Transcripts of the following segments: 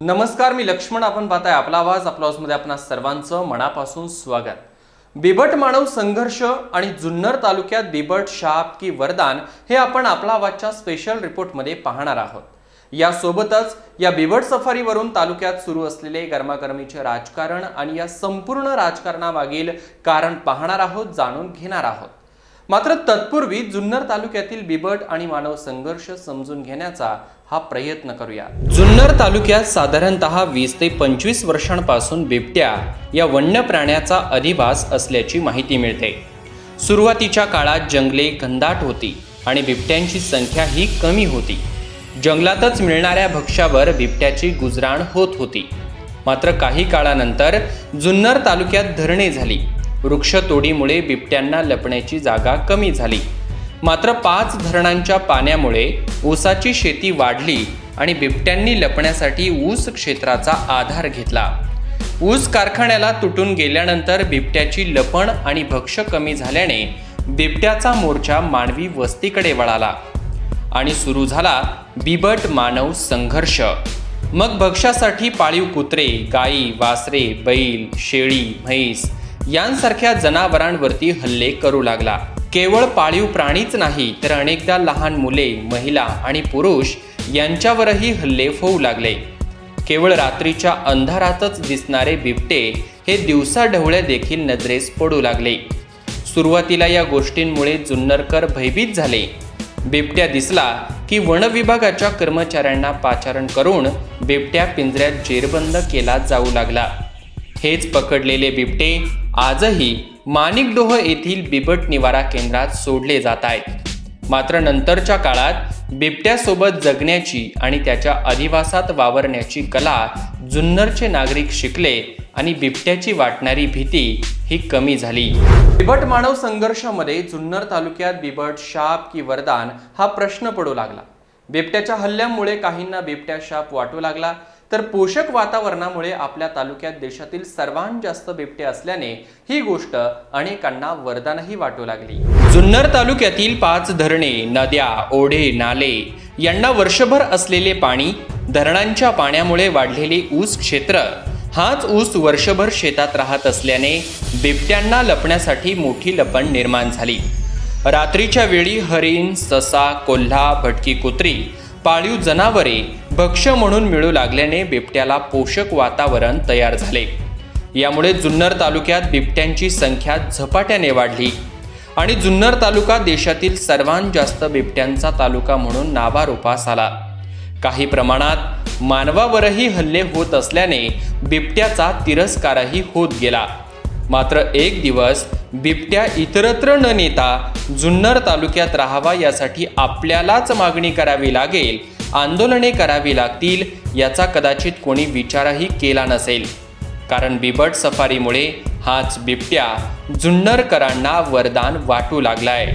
नमस्कार मी लक्ष्मण. आपण पाहताय आपला आवाज. आपला आवाजमध्ये आपणा सर्वांचं मनापासून स्वागत. बिबट मानव संघर्ष आणि जुन्नर तालुक्यात बिबट शाप की वरदान हे आपण आपला आवाजच्या स्पेशल रिपोर्टमध्ये पाहणार आहोत. यासोबतच या बिबट सफारीवरून तालुक्यात सुरू असलेले गरमागरमीचे राजकारण आणि या संपूर्ण राजकारणामागील कारण पाहणार आहोत जाणून घेणार आहोत. मात्र तत्पूर्वी जुन्नर तालुक्यातील बिबट आणि मानव संघर्ष समजून घेण्याचा हा प्रयत्न करूया. जुन्नर तालुक्यात साधारणतः वीस ते पंचवीस वर्षांपासून बिबट्या या वन्य प्राण्याचा अधिवास असल्याची माहिती मिळते. सुरुवातीच्या काळात जंगले घनदाट होती आणि बिबट्यांची संख्या ही कमी होती. जंगलातच मिळणाऱ्या भक्ष्यावर बिबट्याची गुजराण होत होती. मात्र काही काळानंतर जुन्नर तालुक्यात धरणे झाली. वृक्षतोडीमुळे बिबट्यांना लपण्याची जागा कमी झाली. मात्र पाच धरणांच्या पाण्यामुळे ऊसाची शेती वाढली आणि बिबट्यांनी लपण्यासाठी ऊस क्षेत्राचा आधार घेतला. ऊस कारखान्याला तुटून गेल्यानंतर बिबट्याची लपण आणि भक्ष्य कमी झाल्याने बिबट्याचा मोर्चा मानवी वस्तीकडे वळाला आणि सुरू झाला बिबट मानव संघर्ष. मग भक्ष्यासाठी पाळीव कुत्रे गायी वासरे बैल शेळी म्हैस यांसारख्या जनावरांवरती हल्ले करू लागला. केवळ पाळीव प्राणीच नाही तर अनेकदा लहान मुले महिला आणि पुरुष यांच्यावरही हल्ले होऊ लागले. केवळ रात्रीच्या अंधारातच दिसणारे बिबटे हे दिवसा ढवळे देखील नजरेस पडू लागले. सुरुवातीला या गोष्टींमुळे जुन्नरकर भयभीत झाले. बिबट्या दिसला की वनविभागाच्या कर्मचाऱ्यांना पाचारण करून बिबट्या पिंजऱ्यात जेरबंद केला जाऊ लागला. हेच पकडलेले बिबटे आजही माणिकडोह येथील बिबट निवारा केंद्रात सोडले जात आहेत. मात्र नंतरच्या काळात बिबट्यासोबत जगण्याची आणि त्याच्या अधिवासात वावरण्याची कला जुन्नरचे नागरिक शिकले आणि बिबट्याची वाटणारी भीती ही कमी झाली. बिबट मानव संघर्षामध्ये जुन्नर तालुक्यात बिबट शाप की वरदान हा प्रश्न पडू लागला. बिबट्याच्या हल्ल्यामुळे काहींना बिबट्या शाप वाटू लागला. तर पोषक वातावरणामुळे आपल्या तालुक्यात देशातील सर्वात जास्त बिबटे असल्याने ही गोष्ट अनेकांना वरदानही वाटू लागली. जुन्नर तालुक्यातील पाच धरणे नद्या ओढे नाले यांना वर्षभर असलेले पाणी धरणांच्या पाण्यामुळे वाढलेले ऊस क्षेत्र हाच ऊस वर्षभर शेतात राहत असल्याने बिबट्यांना लपण्यासाठी मोठी लपण निर्माण झाली. रात्रीच्या वेळी हरिण ससा कोल्हा भटकी कुत्री पाळीव जनावरे भक्ष्य म्हणून मिळू लागल्याने बिबट्याला पोषक वातावरण तयार झाले. यामुळे जुन्नर तालुक्यात बिबट्यांची संख्या झपाट्याने वाढली. आणि जुन्नर तालुका देशातील सर्वात जास्त बिबट्यांचा तालुका म्हणून नावारूपास आला. काही प्रमाणात मानवावरही हल्ले होत असल्याने बिबट्याचा तिरस्कारही होत गेला. मात्र एक दिवस बिबट्या इतरत्र न नेता जुन्नर तालुक्यात राहावा यासाठी आपल्यालाच मागणी करावी लागेल आंदोलने करावी लागतील याचा कदाचित कोणी विचारही केला नसेल. कारण बिबट सफारीमुळे हाच बिबट्या जुन्नरकरांना वरदान वाटू लागलाय.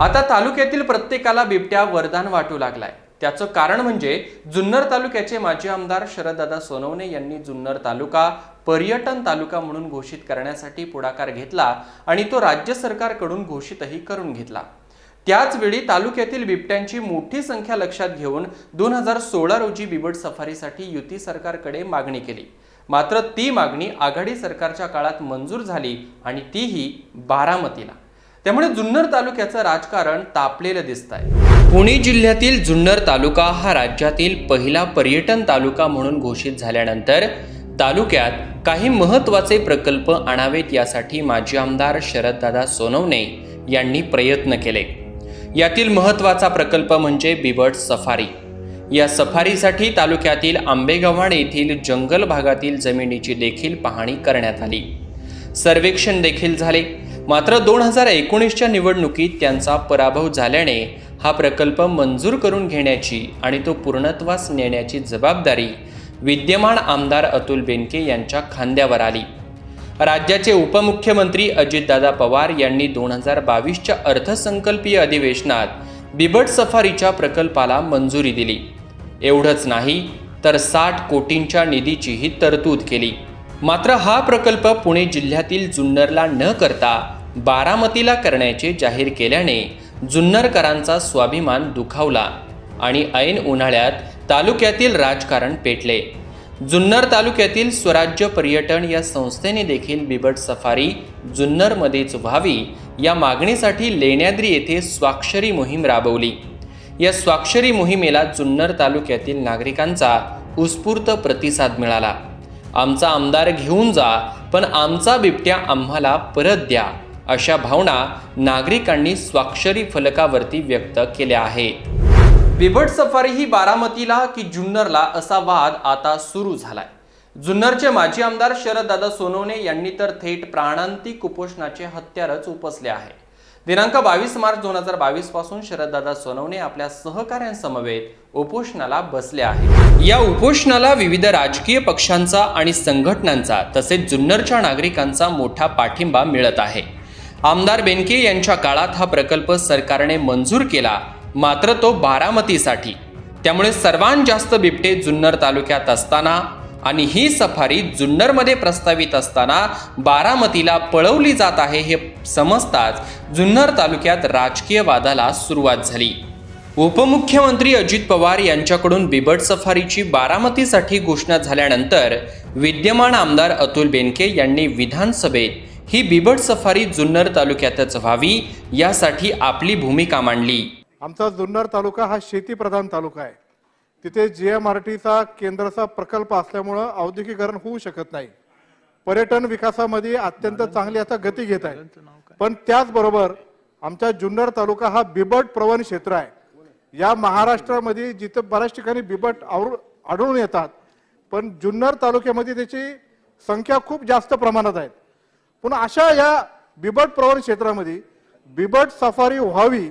आता तालुक्यातील प्रत्येकाला बिबट्या वरदान वाटू लागलाय. त्याचं कारण म्हणजे जुन्नर तालुक्याचे माजी आमदार शरददादा सोनवणे यांनी जुन्नर तालुका पर्यटन तालुका म्हणून घोषित करण्यासाठी पुढाकार घेतला आणि तो राज्य सरकारकडून घोषितही करून घेतला. त्याचवेळी तालुक्यातील बिबट्यांची मोठी संख्या लक्षात घेऊन दोन हजार सोळा रोजी बिबट सफारीसाठी युती सरकारकडे मागणी केली. मात्र ती मागणी आघाडी सरकारच्या काळात मंजूर झाली आणि तीही बारामतीला. त्यामुळे जुन्नर तालुक्याचं राजकारण तापलेलं दिसत आहे पुणे जिल्ह्यातील जुन्नर तालुका हा राज्यातील पहिला पर्यटन तालुका म्हणून घोषित झाल्यानंतर तालुक्यात काही महत्त्वाचे प्रकल्प आणावेत यासाठी माजी आमदार शरददादा सोनवणे यांनी प्रयत्न केले. यातील महत्त्वाचा प्रकल्प म्हणजे बिबट सफारी. या सफारीसाठी तालुक्यातील आंबेगव्हाण येथील जंगल भागातील जमिनीची देखील पाहणी करण्यात आली. सर्वेक्षण देखील झाले. मात्र दोन हजार एकोणीसच्या निवडणुकीत त्यांचा पराभव झाल्याने हा प्रकल्प मंजूर करून घेण्याची आणि तो पूर्णत्वास नेण्याची जबाबदारी विद्यमान आमदार अतुल बेनके यांच्या खांद्यावर आली. राज्याचे उपमुख्यमंत्री अजितदादा पवार यांनी दोन हजार बावीसच्या अर्थसंकल्पीय अधिवेशनात बिबट सफारीच्या प्रकल्पाला मंजुरी दिली. एवढंच नाही तर साठ कोटींच्या निधीचीही तरतूद केली. मात्र हा प्रकल्प पुणे जिल्ह्यातील जुन्नरला न करता बारामतीला करण्याचे जाहीर केल्याने जुन्नरकरांचा स्वाभिमान दुखावला आणि ऐन उन्हाळ्यात तालुक्यातील राजकारण पेटले. जुन्नर तालुक्यातील स्वराज्य पर्यटन या संस्थेने देखील बिबट सफारी जुन्नरमध्येच व्हावी या मागणीसाठी लेण्याद्री येथे स्वाक्षरी मोहीम राबवली. या स्वाक्षरी मोहिमेला जुन्नर तालुक्यातील नागरिकांचा उत्स्फूर्त प्रतिसाद मिळाला. आमचा आमदार घेऊन जा पण आमचा बिबट्या आम्हाला परत द्या अशा भावना नागरिकांनी स्वाक्षरी फलकावरती व्यक्त केल्या आहेत बिबट सफारी ही बारामतीला की जुन्नरला असा वाद आता सुरू झालाय. जुन्नरचे माजी आमदार शरददादा सोनवणे यांनी तर थेट प्राणांतिक उपोषणाचे हत्यारच उपसले आहे. दिनांक बावीस मार्च दोन हजार बावीसपासून शरददादा सोनवणे आपल्या सहकाऱ्यांसमवेत उपोषणाला बसले आहे या उपोषणाला विविध राजकीय पक्षांचा आणि संघटनांचा तसेच जुन्नरच्या नागरिकांचा मोठा पाठिंबा मिळत आहे. आमदार बेनके यांच्या काळात हा प्रकल्प सरकारने मंजूर केला मात्र तो बारामतीसाठी. त्यामुळे सर्वात जास्त बिबटे जुन्नर तालुक्यात असताना आणि ही सफारी जुन्नरमध्ये प्रस्तावित असताना बारामतीला पळवली जात आहे हे समजताच जुन्नर तालुक्यात राजकीय वादाला सुरुवात झाली. उपमुख्यमंत्री अजित पवार यांच्याकडून बिबट सफारीची बारामतीसाठी घोषणा झाल्यानंतर विद्यमान आमदार अतुल बेनके यांनी विधानसभेत ही बिबट सफारी जुन्नर तालुक्यातच व्हावी यासाठी आपली भूमिका मांडली. आमचा जुन्नर तालुका हा शेतीप्रधान तालुका आहे. तिथे जी एम आर टीचा केंद्राचा प्रकल्प असल्यामुळं औद्योगिकरण होऊ शकत नाही. पर्यटन विकासामध्ये अत्यंत चांगली आता गती घेत आहे. पण त्याचबरोबर आमचा जुन्नर तालुका हा बिबट प्रवण क्षेत्र आहे. या महाराष्ट्रामध्ये जिथं बऱ्याच ठिकाणी बिबट आवर- आढळून येतात पण जुन्नर तालुक्यामध्ये त्याची संख्या खूप जास्त प्रमाणात आहे पण अशा या बिबट प्रवण क्षेत्रामध्ये बिबट सफारी व्हावी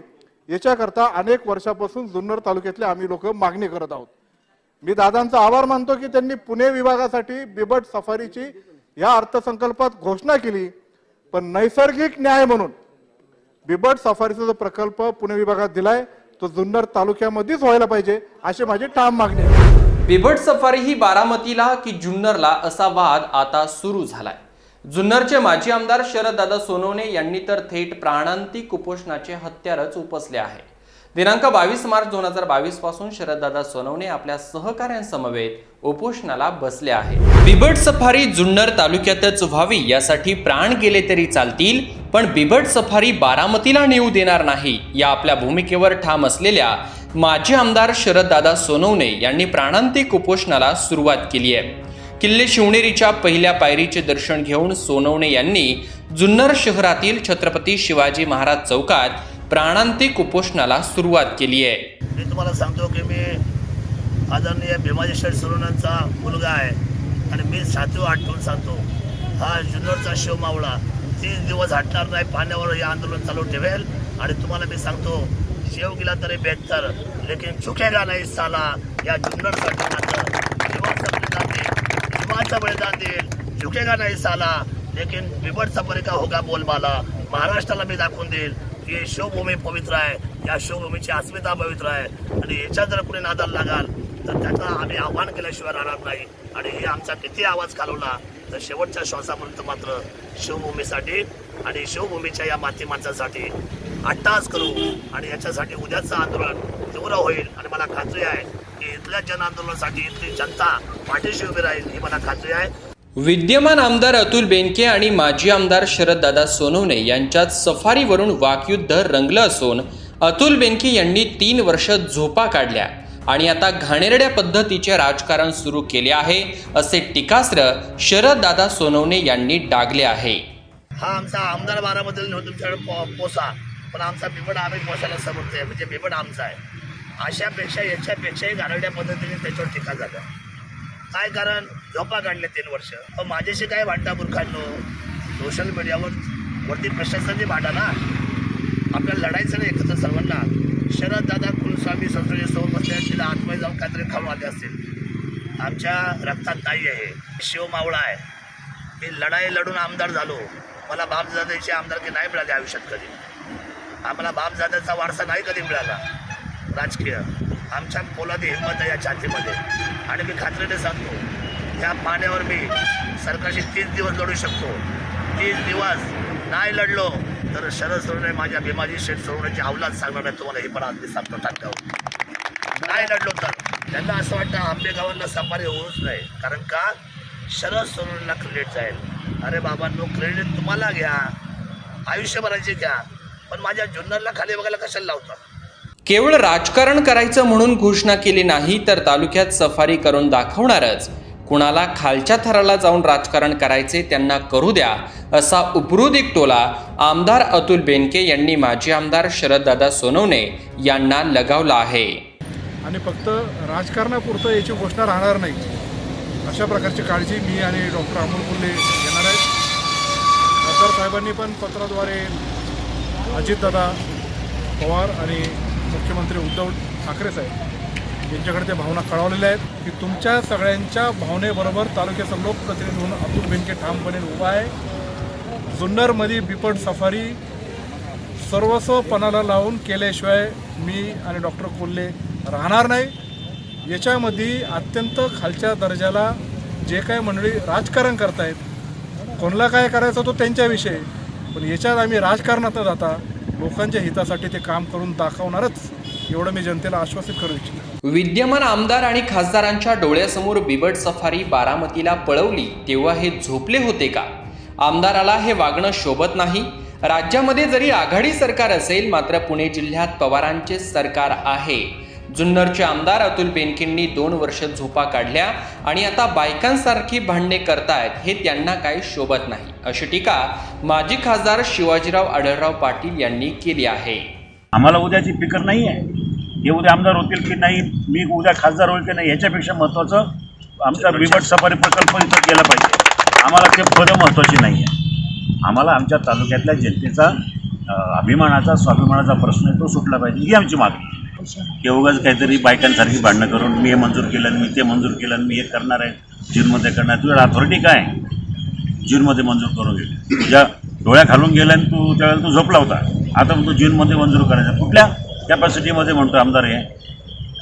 याच्याकरता अनेक वर्षापासून जुन्नर तालुक्यातले आम्ही लोक मागणी करत आहोत. मी दादांचा आभार मानतो की त्यांनी पुणे विभागासाठी बिबट सफारीची या अर्थसंकल्पात घोषणा केली. पण नैसर्गिक न्याय म्हणून बिबट सफारीचा जो प्रकल्प पुणे विभागात दिलाय तो जुन्नर तालुक्यामध्येच व्हायला पाहिजे अशी माझी ठाम मागणी आहे. बिबट सफारी ही बारामतीला की जुन्नरला असा वाद आता सुरू झालाय. जुन्नरचे माजी आमदार शरददादा सोनवणे यांनी तर थेट प्राणांतिक उपोषणाचे हत्यारच उपसले आहे. दिनांक बावीस मार्च दोन हजार बावीसपासून शरददादा सोनवणे आपल्या सहकाऱ्यांसमवेत उपोषणाला बसले आहे. बिबट सफारी जुन्नर तालुक्यातच व्हावी यासाठी प्राण गेले तरी चालतील पण बिबट सफारी बारामतीला नेऊ देणार नाही या आपल्या भूमिकेवर ठाम असलेल्या माजी आमदार शरददादा सोनवणे यांनी प्राणांतिक उपोषणाला सुरुवात केली आहे. किल्ले शिवनेरीच्या पहिल्या पायरीचे दर्शन घेऊन सोनवणे यांनी जुन्नर शहरातील छत्रपती शिवाजी महाराज चौकात प्राणांतिक उपोषणाला सुरुवात केली आहे. मी तुम्हाला सांगतो की मी आदरणीय भीमाजी शेठ सुरुणांचा मुलगा आहे आणि मी सातवी आठवून सांगतो. हा जुन्नरचा शिव मावळा तीन दिवस हटणार नाही पाण्यावर हे आंदोलन चालू ठेवेल आणि तुम्हाला मी सांगतो शेव गेला तरी बेहतर लेकिन चुकेगा नाही साला या जुन्नरसाठी मात्र जीवाचं देईल का बलिदान देईल झुकेगा नाही साला. लेकिन बिबट का होगा बोलबाला. महाराष्ट्राला मी दाखवून देईल की ही शिवभूमी पवित्र आहे. या शिवभूमीची अस्मिता पवित्र आहे. आणि याच्या जर कुणी नादाला लागाल तर त्याचं आम्ही आव्हान केल्याशिवाय राहणार नाही. आणि हे आमचा किती आवाज घालवला तर शेवटच्या श्वासापर्यंत मात्र शिवभूमीसाठी आणि शिवभूमीच्या या माती माणसासाठी अट्टास करू. आणि याच्यासाठी उद्याचं आंदोलन तीव्र होईल आणि मला खात्री आहे की इथल्या जन आंदोलनासाठी इथली जनता पाठीशी उभी राहील ही मला खात्री आहे. विद्यमान आमदार अतुल बेनके आणि माजी आमदार शरददादा सोनवणे यांच्यात सफारीवरून वाकयुद्ध रंगलं असून अतुल बेनके यांनी तीन वर्ष झोपा काढल्या आणि आता घाणेरड्या पद्धतीचे राजकारण सुरू केले आहे असे टीकास्त्र शरददादा सोनवणे यांनी डागले आहे. हा आमचा आमदार बारामधील तुमच्याकडे पोसा. पण आमचा बिबट आम्ही पोसायला आहे म्हणजे बिबट आमचा आहे. अशापेक्षा याच्यापेक्षाही गारड्या पद्धतीने त्याच्यावर टीका झाल्या. काय कारण? झोपा काढले तीन वर्ष. पण माझ्याशी काय भांडा मूर्खांनो सोशल मीडियावर वरती प्रशासनाची भांडा ना? आपल्याला लढायचं नाही एकत्र सर्वांना. शरद दादा कुलस्वामी संसदेच्या समोर बसले असतील आतमध्ये जाऊन काहीतरी खाऊन आले असतील. आमच्या रक्तात नाही आहे. शिव मावळा आहे. मी लढाई लढून आमदार झालो. मला बापदादाची आमदारकी नाही मिळाली आयुष्यात कधी. आम्हाला बापदादाचा वारसा नाही कधी मिळाला. राजकीय. आमच्या पोलादी हिंमत आहे या छातीमध्ये. आणि मी खात्रीने सांगतो त्या पाण्यावर मी सरकारशी तीस दिवस लढू शकतो. तीस दिवस नाही लढलो तर शरद सोडणे माझ्या भीमाजी शेठ सोडण्याची अवलाद सांगणार नाही तुम्हाला हे पण आज मी सांगतो टाकावं नाही लढलो तर. त्यांना असं वाटतं आंबेगावांना सफारी होऊच नाही. कारण का? शरद सोनवणेला क्रेडिट जाईल. अरे बाबांनो क्रेडिट तुम्हाला घ्या. आयुष्यभराचे घ्या. पण माझ्या जुन्नरला खाली बघायला कशाला लावतात? केवळ राजकारण करायचं म्हणून घोषणा केली नाही तर तालुक्यात सफारी करून दाखवणारच. कुणाला खालच्या थराला जाऊन राजकारण करायचे त्यांना करू द्या असा उपरोधिक टोला आमदार अतुल बेनके यांनी माजी आमदार शरददादा सोनवणे यांना लगावला आहे. आणि फक्त राजकारणापुरतं याची घोषणा राहणार नाही. अशा प्रकारची काळजी मी आणि डॉक्टर अमोल कुल्ले घेणार आहेत खासदार साहेबांनी पण पत्राद्वारे अजितदादा पवार आणि मुख्यमंत्री उद्धव ठाकरे साहेब यांच्याकडे त्या भावना कळवलेल्या आहेत की तुमच्या सगळ्यांच्या भावनेबरोबर तालुक्याचा लोकप्रतिनिधी म्हणून अतुल बेनके ठामपणे उभा आहे. जुन्नरमध्ये बिपट सफारी सर्वस्व पणाला लावून केल्याशिवाय मी आणि डॉक्टर कोल्हे राहणार नाही. याच्यामध्ये अत्यंत खालच्या दर्जाला जे काय मंडळी राजकारण करतायत कोणाला काय करायचं तो त्यांच्याविषयी. पण याच्यात आम्ही राजकारणात जाता लोकांच्या हितासाठी ते काम करून दाखवणारच. एवढं मी जनतेला आश्वासित करू इच्छितो. विद्यमान आमदार आणि खासदारांच्या डोळ्यासमोर बिबट सफारी बारामतीला पळवली तेव्हा हे झोपले होते का? आमदाराला हे वागणं शोभत नाही. राज्यामध्ये जरी आघाडी सरकार असेल मात्र पुणे जिल्ह्यात पवारांचे सरकार आहे. जुन्नरचे आमदार अतुल बेनकेंनी दोन वर्ष झोपा काढल्या आणि आता बायकांसारखी भांडणे करतायत हे त्यांना काही शोभत नाही अशी टीका माजी खासदार शिवाजीराव आढळराव पाटील यांनी केली आहे. आम्हाला उद्याची फिकर नाही आहे हे उद्या आमदार होतील की नाही मी उद्या खासदार होईल की नाही याच्यापेक्षा महत्त्वाचं आमचा बिबट सफारी प्रकल्प इथं केला पाहिजे. आम्हाला ते पदं महत्त्वाची नाही आहे आम्हाला आमच्या तालुक्यातल्या जनतेचा अभिमानाचा स्वाभिमानाचा प्रश्न आहे तो सुटला पाहिजे ही आमची मागणी आहे. की उगाच काहीतरी बायकांसारखी भांडणं करून मी हे मंजूर केलं आणि मी ते मंजूर केलं आणि मी हे करणार आहे. जूनमध्ये करणार तुझ्या अथॉरिटी काय जूनमध्ये मंजूर करून गेले तुझ्या डोळ्या खालून गेल्या आणि तू त्यावेळेला तू झोपला होता. आता तू जूनमध्ये मंजूर करायचा. कुठल्या कॅपॅसिटीमध्ये म्हणतो आमदार हे?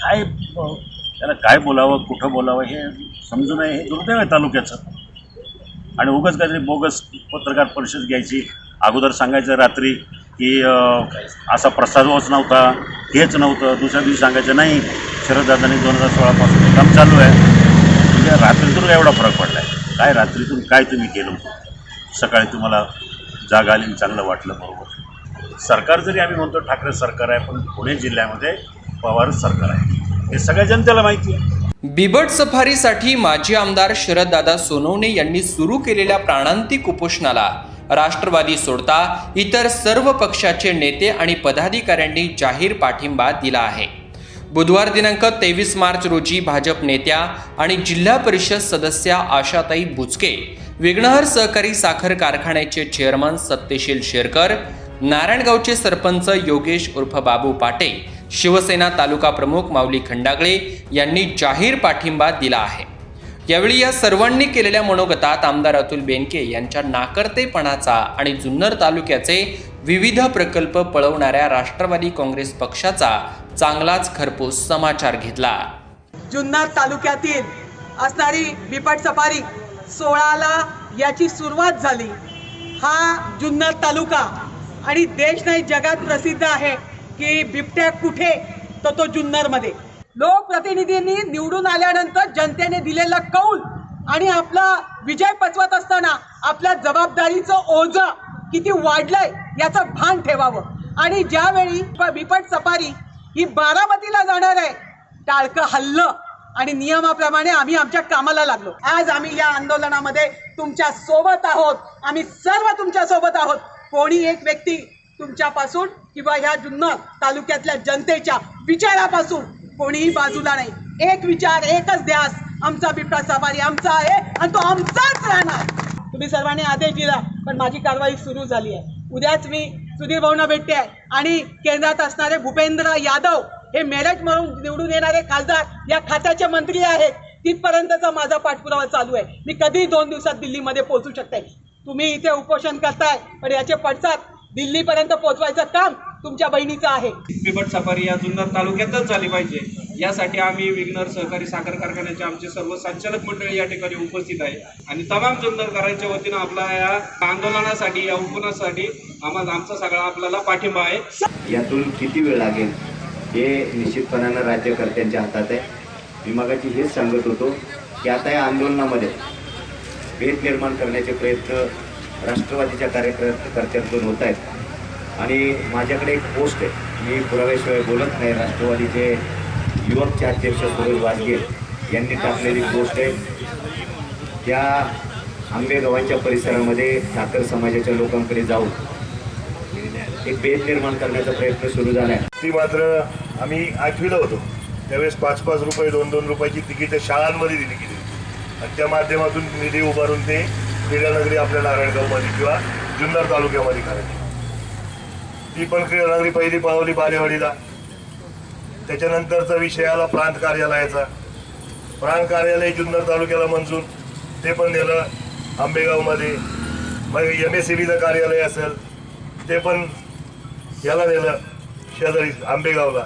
काय त्याला काय बोलावं कुठं बोलावं हे समजू नये. हे दुर्दैव आहे तालुक्याचं. आणि उगाच काहीतरी बोगस पत्रकार परिषद घ्यायची. अगोदर सांगायचं रात्री की असा प्रस्तावच नव्हता हेच नव्हतं. दुसऱ्या दिवशी सांगायचं नाही शरददादांनी दोन हजार सोळापासून काम चालू आहे. म्हणजे रात्रीतून एवढा फरक पडला आहे काय रात्रीतून काय तुम्ही केलं? होतं सकाळी तुम्हाला जाग आली आणि चांगलं वाटलं बरोबर. सरकार जरी आम्ही म्हणतो ठाकरे सरकार आहे पण पुणे जिल्ह्यामध्ये पवार सरकार आहे. हे सगळ्या जनतेला माहिती आहे. बिबट सफारीसाठी माजी आमदार शरददादा सोनवणे यांनी सुरू केलेल्या प्राणांतिक उपोषणाला राष्ट्रवादी सोडता इतर सर्व पक्षाचे नेते आणि पदाधिकाऱ्यांनी जाहीर पाठिंबा दिला आहे. बुधवार दिनांक तेवीस मार्च रोजी भाजप नेत्या आणि जिल्हा परिषद सदस्या आशाताई बुचके विघ्नहर सहकारी साखर कारखान्याचे चेअरमन सत्यशील शेरकर नारायणगावचे सरपंच योगेश उर्फ बाबू पाटे शिवसेना तालुका प्रमुख माऊली खंडागळे यांनी जाहीर पाठिंबा दिला आहे. यावेळी या सर्वांनी केलेल्या मनोगतात आमदार अतुल बेनके यांच्या नाकर्तेपणाचा आणि जुन्नर तालुक्याचे विविध प्रकल्प पळवणाऱ्या राष्ट्रवादी काँग्रेस पक्षाचा चांगलाच खरपूस समाचार घेतला. जुन्नर तालुक्यातील असणारी बिपट सफारी सोळाला याची सुरुवात झाली. हा जुन्नर तालुका आणि देश नाही जगात प्रसिद्ध आहे की बिबट्या कुठे? तर तो जुन्नरमध्ये. लोकप्रतिनिधींनी निवडून आल्यानंतर जनतेने दिलेला कौल आणि आपला विजय पचवत असताना आपल्या जबाबदारीचं ओझ किती वाढलंय याचं भान ठेवावं. आणि ज्यावेळी प- बिपट सफारी ही बारामतीला जाणार आहे टाळकं हल्लं आणि नियमाप्रमाणे आम्ही आमच्या कामाला लागलो. आज आम्ही या आंदोलनामध्ये तुमच्यासोबत आहोत. आम्ही सर्व तुमच्यासोबत आहोत. कोणी एक व्यक्ती तुमच्यापासून किंवा ह्या जुन्नर तालुक्यातल्या जनतेच्या विचारापासून कोणीही बाजूला नाही. एक विचार एकच ध्यास. आमचा बिबटा सफारी आमचा आहे आणि तो आमचाच राहणार. तुम्ही सर्वांनी आदेश दिला पण माझी कारवाई सुरू झाली आहे. उद्याच मी सुधीर भाऊना भेटते आहे आणि केंद्रात असणारे भूपेंद्र यादव हे मेरठ म्हणून निवडून येणारे खासदार या खात्याचे मंत्री आहेत. तिथपर्यंतचा माझा पाठपुरावा चालू आहे. मी कधी दोन दिवसात दिल्लीमध्ये पोहोचू शकते. तुम्ही इथे उपोषण करताय पण याचे पडसाद दिल्लीपर्यंत पोहोचवायचं काम तुमच्या बहिणीचं आहे. बिबट सफारी या जुन्नर तालुक्यातच झाली पाहिजे. यासाठी आम्ही विघ्नर सहकारी साखर कारखान्याचे आमचे सर्व संचालक मंडळी या ठिकाणी उपस्थित आहे. आणि तमाम जुन्नरकरांच्या वतीनं आपला या आंदोलनासाठी या उपनासाठी आम्हाला आमचा सगळा आपल्याला पाठिंबा आहे. यातून किती वेळ लागेल हे निश्चितपणानं राज्यकर्त्यांच्या हातात आहे. मी मगाची हेच सांगत होतो की आता या आंदोलनामध्ये भेद निर्माण करण्याचे प्रयत्न राष्ट्रवादीच्या कार्यकर्त्यांकडून होत आहेत. आणि माझ्याकडे एक पोस्ट आहे. मी पुराव्याशिवाय बोलत नाही. राष्ट्रवादीचे युवकचे अध्यक्ष सुरेश वाजगे यांनी टाकलेली पोस्ट आहे. त्या आंबेगावांच्या परिसरामध्ये ठाकर समाजाच्या लोकांकडे जाऊन एक भेद निर्माण करण्याचा प्रयत्न सुरू झाला आहे ती मात्र आम्ही आठवीला होतो. त्यावेळेस पाच पाच रुपये दोन दोन रुपयाची तिकीटं शाळांमध्ये दिली गेली आणि त्या माध्यमातून निधी उभारून ते क्रीडानगरी आपल्या नारायणगावमध्ये किंवा जुन्नर तालुक्यामध्ये करायची. ती पण क्रीडानगरी पहिली पावली बालेवाडीला त्याच्यानंतरचा विषय आला प्रांत कार्यालयाचा. प्रांत कार्यालय जुन्नर तालुक्याला मंजूर. ते पण नेलं आंबेगावमध्ये. मग एम एस सी बीचं कार्यालय असेल ते पण याला नेलं शेजारी आंबेगावला.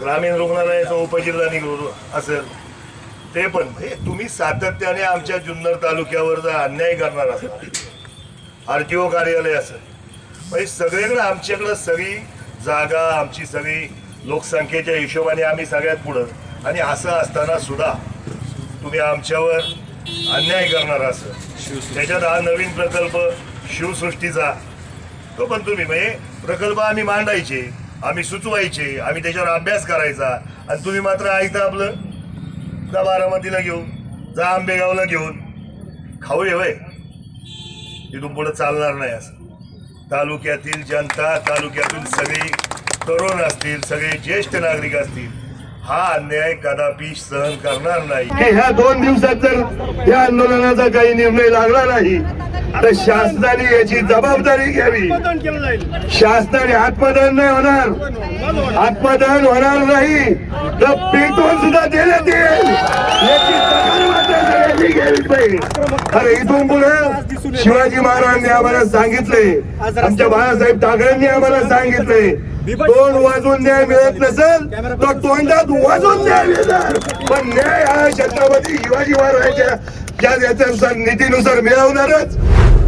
ग्रामीण रुग्णालयाचा उपजिल्हा निघून असेल. ते पण. तुम्ही सातत्याने आमच्या जुन्नर तालुक्यावर जर अन्याय करणार असाल आर टी ओ कार्यालय असेल म्हणजे सगळीकडे आमच्याकडं सगळी जागा आमची सगळी लोकसंख्येच्या हिशोबाने आम्ही सगळ्यात पुढं. आणि असं असताना सुद्धा तुम्ही आमच्यावर अन्याय करणार असं. त्याच्यात हा नवीन प्रकल्प शिवसृष्टीचा. तो पण तुम्ही म्हणजे प्रकल्प आम्ही मांडायचे आम्ही सुचवायचे आम्ही त्याच्यावर अभ्यास करायचा. आणि तुम्ही मात्र ऐकता आपलं. जा बारामतीला घेऊन जा आंबेगावला घेऊन. खाऊ येवय इथून पुढे चालणार नाही असं. तालुक्यातील जनता तालुक्यातील सगळी तरुण असतील सगळे ज्येष्ठ नागरिक असतील हा अन्याय कदापि सहन करणार नाही. ह्या दोन दिवसात जर या आंदोलनाचा काही निर्णय लागला नाही तर शासनाने याची जबाबदारी घ्यावी. शासनाने आत्मदान नाही होणार. आत्मदान होणार नाही. तर पेटवून सुद्धा देण्यात येईल. याची दखल मात्र सगळ्यांनी घ्यावी पाहिजे. अरे इथून पुढे शिवाजी महाराजांनी आम्हाला सांगितले आमच्या बाळासाहेब ठाकरेंनी आम्हाला सांगितले दोन वाजून न्याय मिळत नसेल तर तोंडात वाजून न्याय मिळणार पण न्याय हा छत्रपती शिवाजी महाराजांच्या ज्या याच्यानुसार नीतीनुसार मिळवणारच.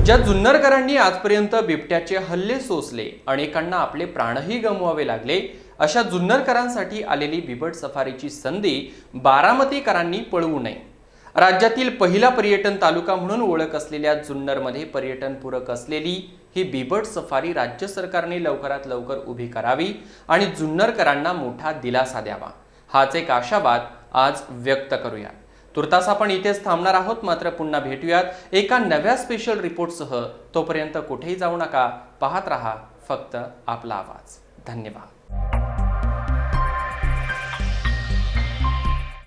ज्या जुन्नरकरांनी आजपर्यंत बिबट्याचे हल्ले सोसले अनेकांना आपले प्राणही गमवावे लागले अशा जुन्नरकरांसाठी आलेली बिबट सफारीची संधी बारामतीकरांनी पळवू नये. राज्यातील पहिला पर्यटन तालुका म्हणून ओळख असलेल्या जुन्नरमध्ये पर्यटनपूरक असलेली ही बिबट सफारी राज्य सरकारने लवकरात लवकर उभी करावी आणि जुन्नरकरांना मोठा दिलासा द्यावा. हाच एक आशावाद आज व्यक्त करूया तुर्तास आपण इथेच थांबणार आहोत मात्र पुन्हा भेटूयात. एका नव्या स्पेशल रिपोर्टसह तोपर्यंत कुठेही जाऊ नका पाहत रहा फक्त आपला आवाज. धन्यवाद.